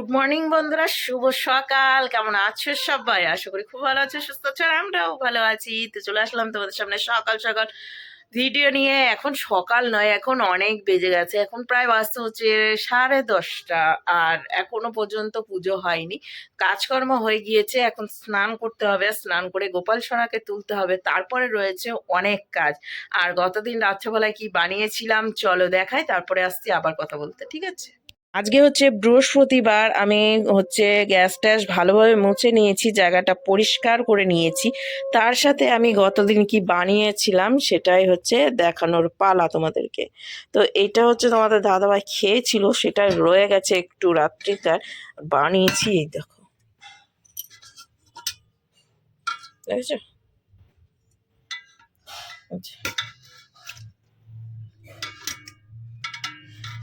Good morning বন্ধুরা। শুভ সকাল। কেমন আছো সবাই? আশা করি খুব ভালো আছো, সুস্থ আছো আমরাও ভালো আছি। তো চলে আসলাম তোমাদের সামনে সকাল সকাল ভিডিও নিয়ে। এখন সকাল নয়, এখন অনেক বেজে গেছে। এখন প্রায় বাজতে হচ্ছে সাড়ে দশটা, আর এখনও পর্যন্ত পুজো হয়নি। কাজকর্ম হয়ে গিয়েছে, এখন স্নান করতে হবে। স্নান করে গোপাল সোনাকে তুলতে হবে। তারপরে রয়েছে অনেক কাজ। আর গতদিন রাত্রেবেলায় কি বানিয়েছিলাম, চলো দেখাই। তারপরে আসছি আবার কথা বলতে। ঠিক আছে? আজকে হচ্ছে বৃহস্পতিবার, আমি হচ্ছে গ্যাস ট্যাস ভালোভাবে মুছে নিয়েছি, জায়গাটা পরিষ্কার করে নিয়েছি। তার সাথে আমি গতদিন কি বানিয়েছিলাম সেটাই হচ্ছে দেখানোর পালা তোমাদেরকে। তো এটা হচ্ছে তোমাদের দাদাভাই খেয়েছিল, সেটা রয়ে গেছে একটু রাত্রিকার বানিয়েছি, এই দেখো। দেখেছ? আচ্ছা।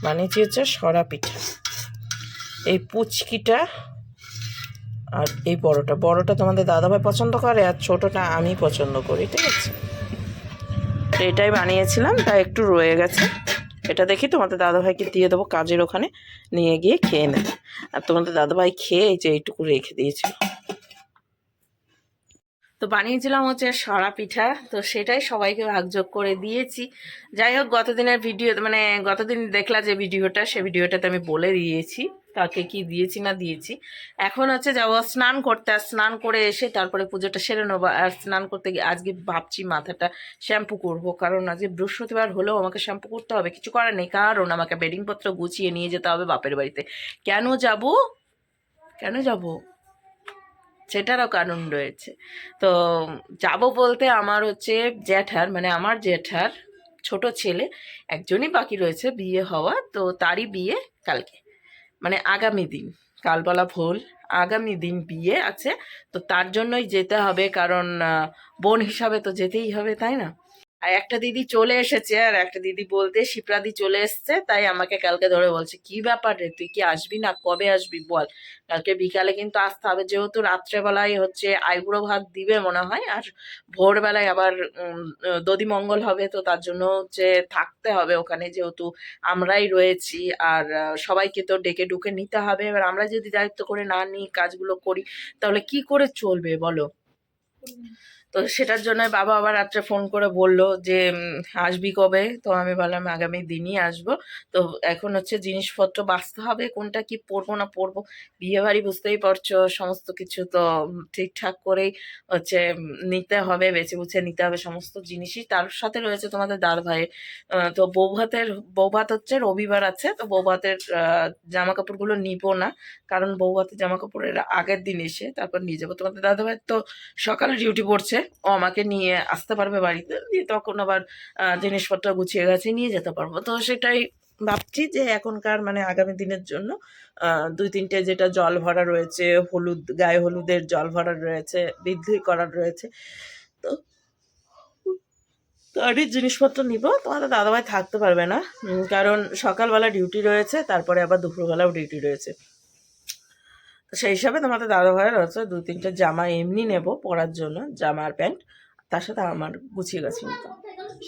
বানিয়েছি হচ্ছে সরা পিঠা। এই পুচকিটা আর এই বড়টা। বড়টা তোমাদের দাদাভাই পছন্দ করে আর ছোটটা আমি পছন্দ করি, ঠিক আছে? তো এটাই বানিয়েছিলাম তাই একটু রয়ে গেছে। এটা দেখি তোমাদের দাদাভাইকে দিয়ে দেবো, কাজের ওখানে। নিয়ে গিয়ে খেয়ে নেবে। আর তোমাদের দাদাভাই খেয়ে যে এইটুকু রেখে দিয়েছিল। তো বানিয়েছিলাম হচ্ছে সরা পিঠা, তো সেটাই সবাইকে ভাগযোগ করে দিয়েছি। যাই হোক, গতদিনের ভিডিও মানে গতদিন দেখলা যে ভিডিওটা, সে ভিডিওটাতে আমি বলে দিয়েছি, কাকে কি দিয়েছি না দিয়েছি। এখন হচ্ছে যাব স্নান করতে, আর স্নান করে এসে তারপরে পুজোটা সেরে নেব। আর স্নান করতে গিয়ে আজকে ভাবছি মাথাটা শ্যাম্পু করব, কারণ আজকে বৃহস্পতিবার হলেও আমাকে শ্যাম্পু করতে হবে, কিছু করার নেই। কারণ আমাকে বেডিংপত্র গুছিয়ে নিয়ে যেতে হবে বাপের বাড়িতে। কেন যাব? কেন যাব? সেটারও কারণ রয়েছে। তো যাব বলতে আমার হচ্ছে জ্যাঠার মানে আমার জ্যাঠার ছোট ছেলে, একজনই বাকি রয়েছে বিয়ে হওয়া, তো তারই বিয়ে কালকে। মানে আগামী দিন কালবলা ভোল, আগামী দিন বিয়ে আছে, তো তার জন্যই যেতে হবে, কারণ বোন হিসাবে তো যেতেই হবে, তাই না? আর একটা দিদি চলে এসেছে আর একটা দিদি বলতে শিপ্রাদি চলে এসছে তাই আমাকে কালকে ধরে বলছে কি ব্যাপার রে তুই কি আসবি না? কবে আসবি বল? কালকে বিকালে কিন্তু আসতে হবে যেহেতু রাত্রেবেলায় হচ্ছে আইবুড়ো ভাত দিবে মনে হয় আর ভোরবেলায় আবার উম, দধি মঙ্গল হবে তো তার জন্য হচ্ছে থাকতে হবে ওখানে যেহেতু আমরাই রয়েছি আর সবাইকে তো ডেকে ডুকে নিতে হবে এবার আমরা যদি দায়িত্ব করে না নিই কাজগুলো করি তাহলে কি করে চলবে বলো? তো সেটার জন্য বাবা আবার রাত্রে ফোন করে বলল যে আসবি কবে? তো আমি বললাম, আগামী দিনই আসব। তো এখন হচ্ছে জিনিসপত্র বাঁচতে হবে, কোনটা কি পরবো না পরবো বিয়ে বাড়ি বুঝতেই পারছ, সমস্ত কিছু তো ঠিকঠাক করেই হচ্ছে নিতে হবে, বেছে বুছে নিতে হবে সমস্ত জিনিসই। তার সাথে রয়েছে তোমাদের দাদা ভাই তো বৌভাতের, বৌভাত হচ্ছে রবিবার আছে, তো বৌভাতের জামা কাপড়গুলো নিব না, কারণ বৌভাতের জামা কাপড়ের আগের দিন এসে তারপর নিয়ে যাব। তোমাদের দাদা ভাই তো সকালে ডিউটি পড়ছে ও আমাকে নিয়ে আসতে পারবে বাড়িতে, দিয়ে তখন আবার জিনিসপত্র গুছিয়ে গেছে নিয়ে যেতে পারব। তো সেটাই ভাবছি যে এখনকার মানে আগামী দিনের জন্য দুই তিনটে যেটা জল ভরা রয়েছে, হলুদ, গায়ে হলুদের জল ভরা রয়েছে, বৃদ্ধি করার রয়েছে, তো গাড়ির জিনিসপত্র নিব। তোমাদের দাদাভাই থাকতে পারবে না কারণ সকালবেলা ডিউটি রয়েছে, তারপরে আবার দুপুরবেলাও ডিউটি রয়েছে। সেই হিসাবে তোমাদের দাদাভাইয়ের হচ্ছে দু তিনটে জামা এমনি নেব পরার জন্য, জামা আর প্যান্ট। তার সাথে আমার গুছিয়ে গেছে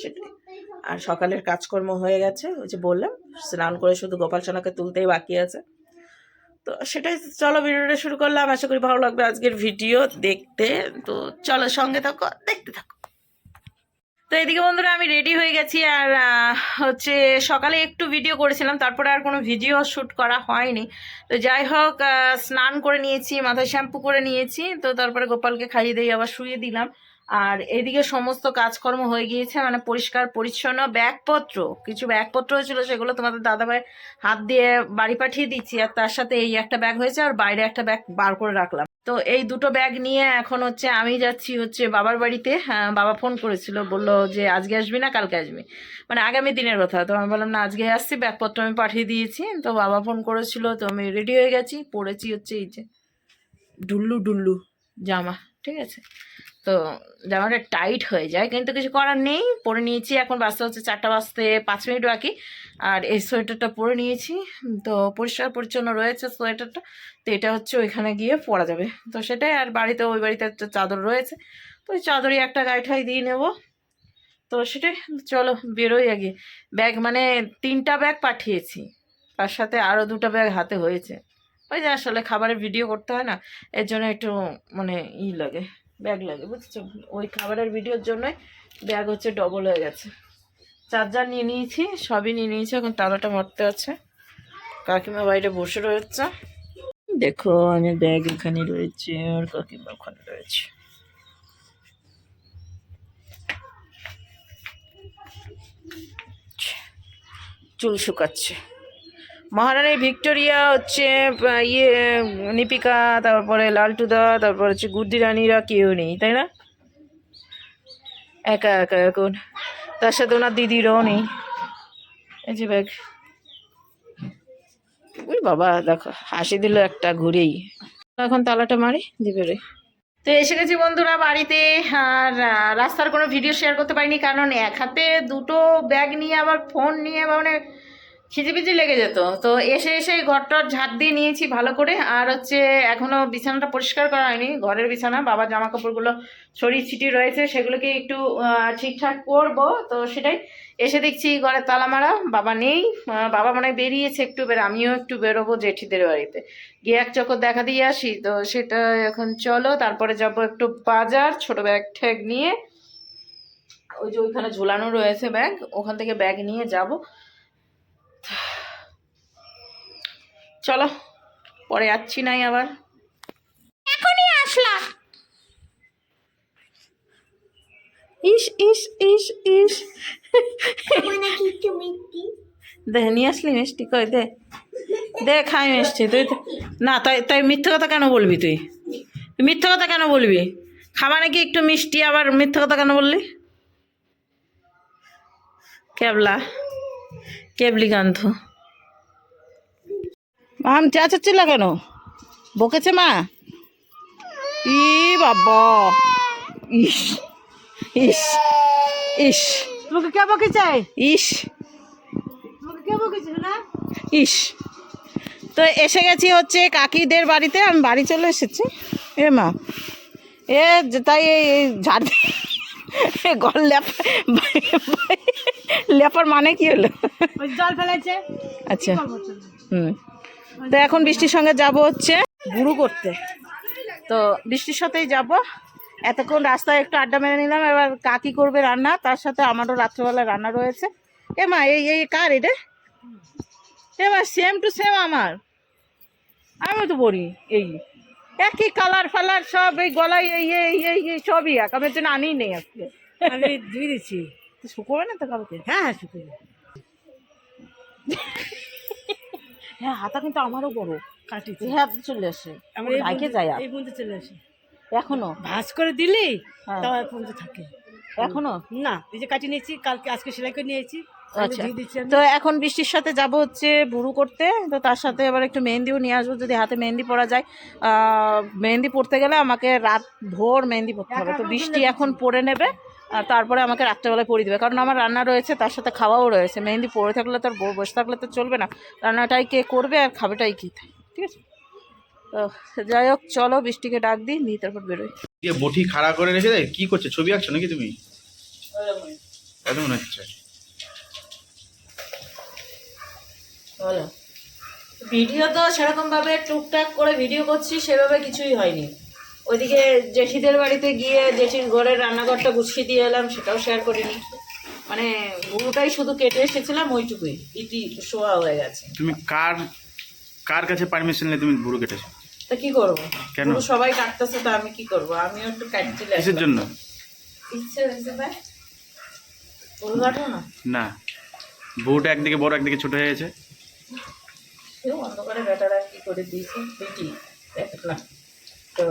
সেটাই। আর সকালের কাজকর্ম হয়ে গেছে, ওই যে বললাম, স্নান করে শুধু গোপাল সোনাকে তুলতেই বাকি আছে। তো সেটাই, চলো ভিডিওটা শুরু করলাম। আশা করি ভালো লাগবে আজকের ভিডিও দেখতে। তো চলো সঙ্গে থাকো, দেখতে থাকো। তো এদিকে বন্ধুরা, আমি রেডি হয়ে গেছি আর হচ্ছে সকালে একটু ভিডিও করেছিলাম, তারপরে আর কোনো ভিডিও শ্যুট করা হয়নি। তো যাই হোক স্নান করে নিয়েছি, মাথায় শ্যাম্পু করে নিয়েছি, তো তারপরে গোপালকে খাইয়ে দিয়ে আবার শুয়ে দিলাম। আর এদিকে সমস্ত কাজকর্ম হয়ে গিয়েছে মানে পরিষ্কার পরিচ্ছন্ন ব্যাগপত্র কিছু ব্যাগপত্র হয়েছিল সেগুলো তোমাদের দাদাভাই হাত দিয়ে বাড়ি পাঠিয়ে দিচ্ছি আর তার সাথে এই একটা ব্যাগ হয়েছে আর বাইরে একটা ব্যাগ বার করে রাখলাম। তো এই দুটো ব্যাগ নিয়ে এখন হচ্ছে আমি যাচ্ছি হচ্ছে বাবার বাড়িতে হ্যাঁ, বাবা ফোন করেছিল বলল যে আজকে আসবি না কালকে আসবি। মানে আগামী দিনের কথা তো আমি বললাম না আজকে আসছি ব্যাগপত্র আমি পাঠিয়ে দিয়েছি। তো বাবা ফোন করেছিল তো আমি রেডি হয়ে গেছি পরেছি হচ্ছে এই যে ডুল্লু ডুল্লু জামা। ঠিক আছে? তো জামাটা টাইট হয়ে যায়, কিন্তু কিছু করার নেই। পরে নিয়েছি, এখন বাজতে হচ্ছে চারটা বাজতে পাঁচ মিনিট বাকি। আর এই সোয়েটারটা পরে নিয়েছি। তো পরিষ্কার পরিচ্ছন্ন রয়েছে সোয়েটারটা। তো এটা হচ্ছে ওইখানে গিয়ে পরা যাবে। তো সেটাই, আর বাড়িতে ওই বাড়িতে একটা চাদর রয়েছে। তো ওই চাদরই একটা গায়ে দিয়ে নেব। তো সেটাই, চলো বেরোই আগে। ব্যাগ মানে তিনটা ব্যাগ পাঠিয়েছি। তার সাথে আরও দুটো ব্যাগ হাতে হয়েছে। ওই যে আসলে খাবারের ভিডিও করতে হয় না, এর জন্য একটু মানে ই লাগে ব্যাগ লাগে, বুঝছ? ওই খাবারের ভিডিওর জন্যই ব্যাগ হচ্ছে ডবল হয়ে গেছে। চার্জার নিয়ে নিয়েছি, সবই নিয়ে নিয়েছি, এখন তালাটা মারতে আছে। কাকিমা বাইরে বসে রয়েছে। দেখো, আমি ব্যাগ এখানে রয়েছে, আর কাকিমা ওখানে রয়েছে। চুল শুকাচ্ছে। মহারানী ভিক্টোরিয়া হচ্ছে ইয়ে নিপিকা, তারপরে লালটুদা, তারপর হচ্ছে গুড্ডি রানীরা, কেউ নেই, তাই না? একা একা, এখন। তার সাথে ওনার দিদিরও নেই। এই যে ব্যাগ ওই বাবা, দেখো, হাসি দিল একটা ঘুরেই। এখন তালাটা মারি দিবে তো এসে গেছি বন্ধুরা বাড়িতে, আর রাস্তার কোনো ভিডিও শেয়ার করতে পারিনি, কারণ এক হাতে দুটো ব্যাগ নিয়ে, আবার ফোন নিয়ে মানে খিজিবিজি লেগে যেত। তো এসে এসে ঘরটার ঝাড় দিয়ে নিয়েছি ভালো করে। আর হচ্ছে এখনও বিছানাটা পরিষ্কার করা হয়নি। ঘরের বিছানা বাবা জামা কাপড়গুলো শরীর ছিটি রয়েছে। সেগুলোকে একটু ঠিকঠাক করব। তো সেটাই এসে দেখছি ঘরে তালা মারা বাবা নেই। বাবা মনে বেরিয়েছে একটু বের আমিও একটু বেরোবো জেঠিদের বাড়িতে। গিয়ে এক চক্কর দেখা দিয়ে আসি। তো সেটা এখন চলো, তারপরে যাব একটু বাজার, ছোট ব্যাগ ঠ্যাগ নিয়ে। ওই যে ওইখানে ঝোলানো রয়েছে ব্যাগ, ওখান থেকে ব্যাগ নিয়ে যাব। চলো পরে যাচ্ছি নাই আবার। এখনই আসলা। ইস ইস ইস ইস। দে নিয়ে আসলি মিষ্টি কই দে। দে খাই মিষ্টি তুই না তাই তাই মিথ্যে কথা কেন বলবি তুই তুই? মিথ্যে কথা কেন বলবি? খাবা নাকি একটু মিষ্টি আবার মিথ্যে কথা কেন বললি? কেবলা। কেবলি গান্ধ। আম চা চাচ্ছিল কেন? বকেছে মা? ই বাবা। ইস ইস ইস। তোমাকে কে বকেছে? ইস। তোমাকে কে বকেছে না ইস। তো এসে গেছি হচ্ছে কাকিদের বাড়িতে আমি বাড়ি চলে এসেছি। এ মা এ যে তাই এই এই ঝাড় দিয়ে- ল্যাপার মানে কি হলো? জল ফেলেছে। আচ্ছা। হুম। তো এখন বৃষ্টির সঙ্গে যাব হচ্ছে গুরু করতে। তো বৃষ্টির সাথেই যাব। এতক্ষণ রাস্তায় একটু আড্ডা মেরে নিলাম। এবার কাকি করবে রান্না। তার সাথে আমারও রাত্রেবেলা রান্না রয়েছে। এ মা এই এই কার এটা? এ মা সেম টু সেম আমার। আমি তো বলি এই। একই কালার ফালার সব এই গলায় এই এই এই সবই এক। আমি জন্য আনিই নেই আজকে। আমি ধুয়ে দিচ্ছি। তো শুকোবে না তো কালকে? হ্যাঁ হ্যাঁ শুকিয়ে হ্যাঁ হাতা কিন্তু আমারও বড়। কাটিছি এই চলে আসে। আমার যায় এই পর্যন্ত চলে আসে। এখনও? ভাজ করে দিলি? হ্যাঁ। তাও এক পর্যন্ত থাকে। এখনও? না এই যে কাটিয়ে নিয়েছি কালকে আজকে সেলাই করে নিয়েছি। আচ্ছা। তো এখন বৃষ্টির সাথে যাব হচ্ছে বুড়ু করতে। তো তার সাথে আবার একটু মেহেন্দিও নিয়ে আসব। যদি হাতে মেহেন্দি পরা যায় আহ, মেহেন্দি পড়তে গেলে আমাকে রাত ভোর মেহেন্দি পড়তে হবে। তো বৃষ্টি এখন পরে নেবে। তারপরে আমাকে রাত্রেবেলায় পরিয়ে দেবে। কারণ আমার রান্না রয়েছে তার সাথে খাওয়াও রয়েছে। মেহেন্দি পরে থাকলে তো আর ব- বসে থাকলে তো চলবে না। রান্নাটাই কে করবে আর খাবেটাই কী? ঠিক আছে? তো যাই হোক চলো বৃষ্টিকে ডাক দিই নিয়ে তারপর বেরোই। বটি খাড়া করে রেখে দেয়? কী করছে? ছবি আঁকছো নাকি তুমি? হচ্ছে ভিডিও তো সেরকম ভাবে টুকটাক করে ভিডিও করছি সেভাবে কিছুই হয়নি। ওইদিকে জেঠিদের বাড়িতে গিয়ে জেঠির ঘরের রান্নাঘরটা গুছিয়ে দিয়ে এলাম সেটাও শেয়ার করিনি। মানে গুরুটাই শুধু কেটে এসেছিলাম ওইটুকুই। ইতি শোয়া হয়ে গেছে। তুমি কার কার কাছে পারমিশন নিয়ে তুমি বুড়ো কেটেছো? তা কি করব? কেন? সবাই কাটতেছে তো আমি কি করব? আমিও একটু কাটতে কিসের জন্য? ইচ্ছে হয়েছে ভাই। ফুল কাটো না? না। বউটা একদিকে বড় একদিকে ছোট হয়ে গেছে। কেউ অন্ধকারে বেটারা কি করে দিয়েছে? বেটি দেখ না। তো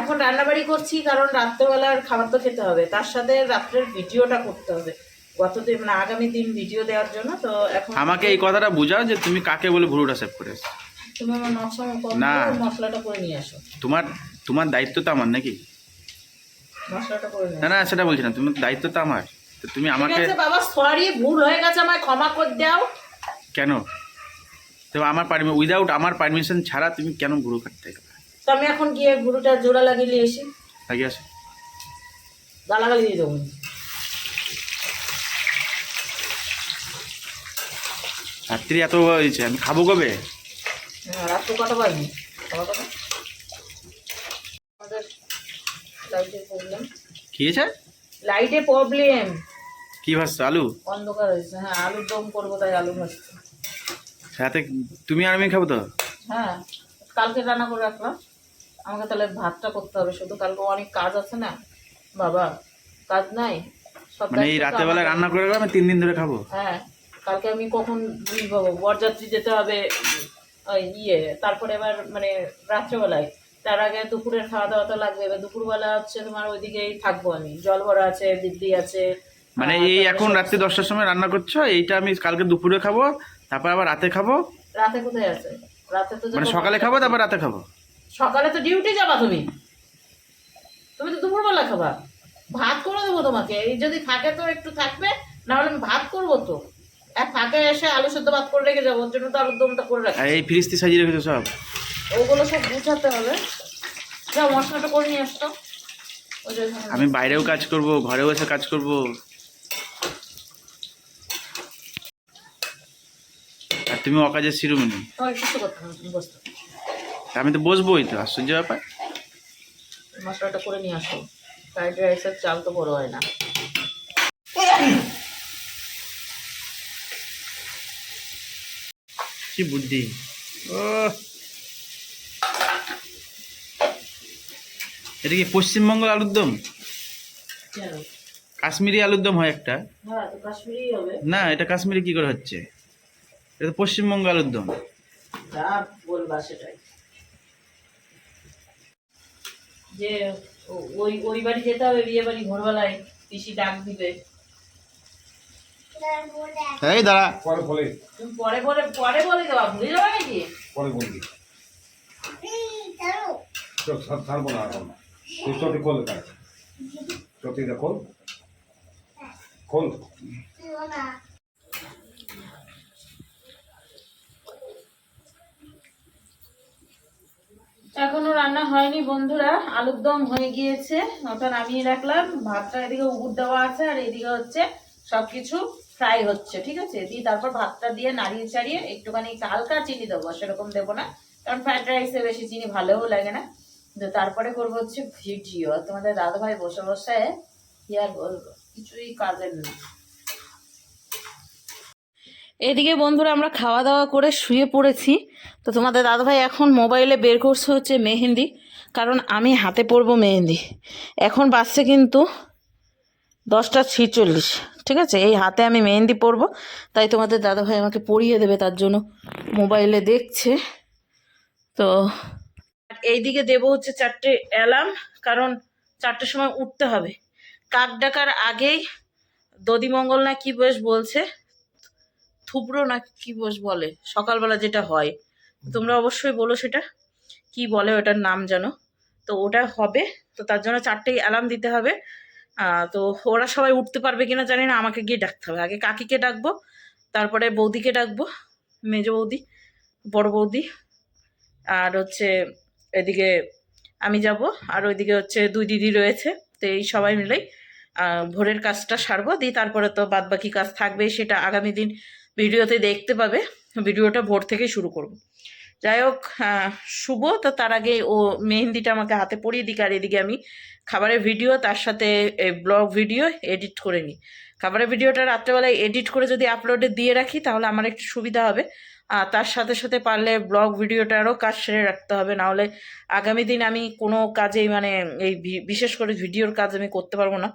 এখন রান্নাবাড়ি করছি কারণ রাত্রেবেলার খাবার তো খেতে হবে। তার সাথে রাত্রের ভিডিওটা করতে হবে। গতদিন মানে আগামী দিন ভিডিও দেওয়ার জন্য তো এখন আমাকে এই কথাটা বোঝাও যে তুমি কাকে বলে ভুরুটা সেভ করে তুমি আমার নকশা না। মশলাটা করে নিয়ে আসো। তোমার তোমার দায়িত্ব তো আমার নাকি? মশলাটা করে না না সেটা বলছি না তোমার দায়িত্ব তো আমার। তো তুমি আমাকে বাবা সরি ভুল হয়ে গেছে আমায় ক্ষমা করে দাও। কেন? তো আমার পারমি উইদাউট আমার পারমিশন ছাড়া তুমি কেন বুড়ো কাটতে গেলে? তো আমি এখন গিয়ে গুরুটা জোড়া লাগিয়ে নিয়ে এসি আগে আসে। গালাগালি দিয়ে দেবো। রাত্রি এত হয়েছে আমি খাব কবে? হ্যাঁ, রাত্রে কটা সবার আমাদের লাইটের প্রবলেম কি হয়েছে? লাইটে প্রবলেম কি ভাবছ আলু? অন্ধকার হয়েছে হ্যাঁ আলুর দম করব তাই আলু ভাজছে সাথে তুমি আর আমি খাব তো? হ্যাঁ কালকে রান্না করে রাখলাম। আমাকে তাহলে ভাতটা করতে হবে। শুধু কালকে অনেক কাজ আছে না বাবা কাজ নাই। মানে এই দায়িত্ব বেলা রান্না করে আমি তিন দিন ধরে খাব। হ্যাঁ কালকে আমি কখন পাবো বরযাত্রী যেতে হবে ইয়ে তারপরে এবার মানে রাত্রেবেলায়। তার আগে দুপুরের খাওয়া দাওয়া তো লাগবে। এবার দুপুরবেলা হচ্ছে তোমার ওইদিকেই থাকব আমি। জল ভরা আছে দিদি আছে। মানে এই এখন রাত্রি দশটার সময় রান্না করছ এইটা আমি কালকে দুপুরে খাব তারপর আবার রাতে খাব? রাতে কোথায় আছে? রাতে তো মানে সকালে খাব তারপর রাতে খাব? সকালে তো ডিউটি যাবা তুমি। তুমি তো দুপুরবেলা খাবা। ভাত করে দেবো তোমাকে। এই যদি থাকে তো একটু থাকবে না হলে আমি ভাত করব তো। এক ফাঁকে এসে আলু সেদ্ধ ভাত করে রেখে যাব ওর জন্য তো আলুর দমটা করে রাখি আর এই ফ্রিজটি সাজিয়ে রেখেছো সব? ওগুলো সব গুছাতে হবে। যাও মশলাটা করে নিয়ে আসতো যে আমি বাইরেও কাজ করব ঘরেও এসে কাজ করব। আর তুমি অকাজের শিরোমণি। আমি তো বসবোই তো আশ্চর্য ব্যাপার। মশলাটা করে নিয়ে আসো। ফ্রাইড রাইসের চাল তো বড় হয় না। কি বুদ্ধি। এটা কি পশ্চিমবঙ্গ আলুর দম? কাশ্মীরি আলুর দম হয় একটা। হ্যাঁ না এটা কাশ্মীরি কি করে হচ্ছে? এটা তো পশ্চিমবঙ্গ আলুর দম। বলবা সেটাই। যে ওই ওই বাড়ি যেতে হবে বিয়ে বাড়ি ভোরবেলায় পিসি ডাক দিবে। এই দাঁড়া। পরে বলে। তুমি পরে পরে পরে বলে দেওয়া ভুলে যাবে নাকি? পরে বলবি তো ছাড়- ছাড়বো না এখন। তুই চটি খোল তাই চটিটা খোল। খোল। এখনও রান্না হয়নি বন্ধুরা, আলুর দম হয়ে গিয়েছে, ওটা নামিয়ে রাখলাম, ভাতটা এদিকে উগুর দেওয়া আছে, আর এদিকে হচ্ছে সবকিছু ফ্রাই হচ্ছে, ঠিক আছে? দিয়ে তারপর ভাতটা দিয়ে নাড়িয়ে চাড়িয়ে একটুখানি হালকা চিনি দেবো সেরকম দেবো না, কারণ ফ্রাইড রাইসে বেশি চিনি ভালোও লাগে না। তো তারপরে করব হচ্ছে ভিডিও তোমাদের দাদা ভাই বসে বসে কি আর বলব, কিছুই কাজের নেই। এদিকে বন্ধুরা আমরা খাওয়া দাওয়া করে শুয়ে পড়েছি। তো তোমাদের দাদাভাই এখন মোবাইলে বের করছে হচ্ছে মেহেন্দি, কারণ আমি হাতে পরবো মেহেন্দি। এখন বাজছে কিন্তু দশটা ছিচল্লিশ, ঠিক আছে? এই হাতে আমি মেহেন্দি পরবো, তাই তোমাদের দাদাভাই আমাকে পরিয়ে দেবে, তার জন্য মোবাইলে দেখছে। তো এইদিকে দেবো হচ্ছে চারটে অ্যালার্ম, কারণ চারটের সময় উঠতে হবে। কাক ডাকার আগেই দদিমঙ্গল না কি বেশ বলছে থুবড়ো না কি বস বলে? সকালবেলা যেটা হয়। তোমরা অবশ্যই বলো সেটা। কি বলে ওটার নাম জানো তো ওটা হবে। তো তার জন্য চারটে অ্যালার্ম দিতে হবে। তো ওরা সবাই উঠতে পারবে কিনা জানি না। আমাকে গিয়ে ডাকতে হবে। আগে কাকিকে ডাকবো, তারপরে বৌদিকে ডাকবো, মেজ বৌদি, বড় বৌদি। আর হচ্ছে এদিকে আমি যাব। আর ওইদিকে হচ্ছে দুই দিদি রয়েছে। তো এই সবাই মিলেই ভোরের কাজটা সারবো। দিয়ে তারপরে তো বাদবাকি কাজ থাকবে সেটা আগামী দিন ভিডিওতে দেখতে পাবে, ভিডিওটা ভোর থেকে শুরু করব। যাই হোক শুভ, তো তার আগে ও মেহেন্দিটা আমাকে হাতে পরিয়ে দিক, আর এদিকে আমি খাবারের ভিডিও, তার সাথে ব্লগ ভিডিও এডিট করে নিই। খাবারের ভিডিওটা রাত্রেবেলায় এডিট করে যদি আপলোডে দিয়ে রাখি, তাহলে আমার একটু সুবিধা হবে। আর তার সাথে সাথে পারলে ব্লগ ভিডিওটারও কাজ সেরে রাখতে হবে নাহলে আগামী দিন আমি কোনো কাজেই মানে এই বিশেষ করে ভিডিওর কাজ আমি করতে পারব না।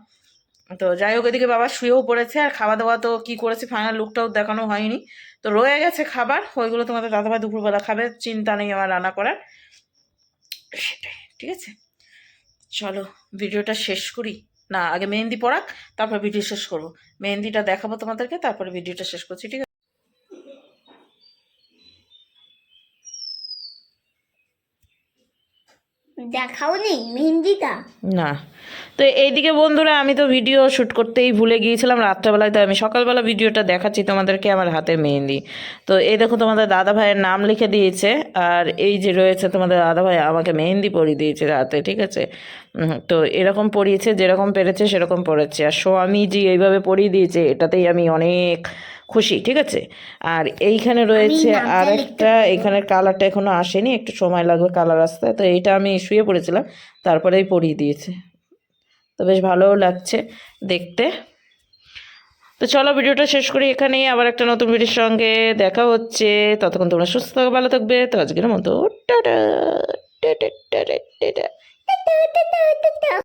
তো যাই হোক, এদিকে বাবা শুয়েও পড়েছে আর খাওয়া দাওয়া তো কি করেছে ফাইনাল লুকটাও দেখানো হয়নি। তো রয়ে গেছে খাবার, ওইগুলো তোমাদের দাদাভাই দুপুরবেলা খাবে, চিন্তা নেই আমার রান্না করার। সেটাই, ঠিক আছে? চলো, ভিডিওটা শেষ করি। না, আগে মেহেন্দি পড়াক তারপর ভিডিও শেষ করব। মেহেন্দিটা দেখাবো তোমাদেরকে, তারপরে ভিডিওটা শেষ করছি, ঠিক আছে? মেহেন্দিটা? না। তো এইদিকে বন্ধুরা, আমি তো ভিডিও শ্যুট করতেই ভুলে গিয়েছিলাম রাত্রেবেলায় তো আমি সকালবেলা ভিডিওটা দেখাচ্ছি তোমাদেরকে আমার হাতে মেহেন্দি। তো এই দেখো তোমাদের দাদা ভাইয়ের নাম লিখে দিয়েছে, আর এই যে রয়েছে তোমাদের দাদা ভাই আমাকে মেহেন্দি পরিয়ে দিয়েছে রাতে, ঠিক আছে? তো এরকম পরিয়েছে, যেরকম পেরেছে সেরকম পড়েছে আর স্বামীজি এইভাবে পরিয়ে দিয়েছে, এটাতেই আমি অনেক খুশি ঠিক আছে? আর এইখানে রয়েছে আর একটা এখানের কালারটা এখনও আসেনি একটু সময় লাগবে কালার আসতে। তো এইটা আমি শুয়ে পড়েছিলাম তারপরেই পরিয়ে দিয়েছে। তো বেশ ভালোও লাগছে দেখতে। তো চলো ভিডিওটা শেষ করি এখানেই আবার একটা নতুন ভিডিওর সঙ্গে দেখা হচ্ছে। ততক্ষণ তোমরা সুস্থ থাকো ভালো থাকবে। তো আজকের মতো টাটা।